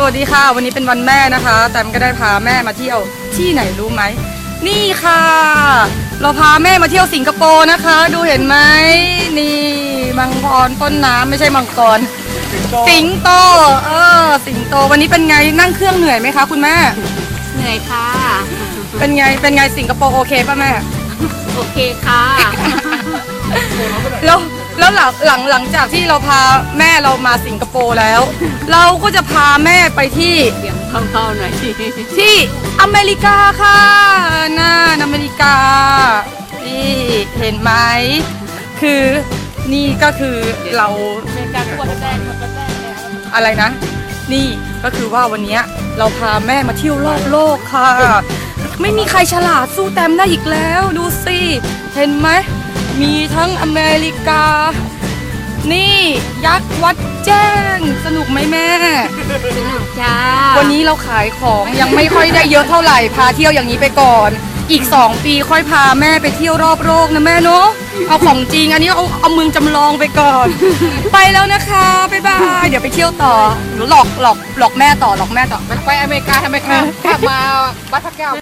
สวัสดีค่ะ วันนี้เป็นวันแม่นะคะ แต่มก็ได้พาแม่มาเที่ยวที่ไหนรู้ไหม นี่ค่ะ เราพาแม่มาเที่ยวสิงคโปร์นะคะ ดูเห็นไหมนี่มังกรต้นน้ำไม่ใช่มังกร สิงโต เออ สิงโต วันนี้เป็นไงนั่งเครื่องเหนื่อยไหมคะ คุณแม่ เหนื่อยค่ะ เป็นไง เป็นไงสิงคโปร์โอเคป่ะแม่ โอเคค่ะ แล้ว แล้วหลังหลังหลังจากที่เราพาแม่เรามาสิงคโปร์แล้ว เราก็จะพาแม่ไปที่เสียงเบาๆหน่อยสิที่อเมริกาค่ะน่านอเมริกานี่เห็นไหมคือนี่ก็คือเราเป็นการกวดแต้นกวดแต้นอะไรนะ นี่ก็คือว่าวันเนี้ยเราพาแม่มาเที่ยวรอบโลกค่ะ ไม่มีใครฉลาดสู้แต้มได้อีกแล้ว ดูสิ เห็นไหม มีทั้งอเมริกา นี่ยักษ์วัดแจ้ง สนุกไหมแม่ สนุกจ้า วันนี้เราขายของยังไม่ค่อยได้เยอะเท่าไหร่ พาเที่ยวอย่างนี้ไปก่อน อีก 2 ปีค่อยพาแม่ไปเที่ยวรอบโลกนะแม่เนาะ เอาของจริงอันนี้เอาเอาเมืองจำลองไปก่อน ไปแล้วนะคะบ๊ายบายเดี๋ยวไปเที่ยวต่อหรือหลอกหลอกหลอกแม่ต่อหลอกแม่ต่อ ไปอเมริกาทำไมครับมาวัดพระแก้ว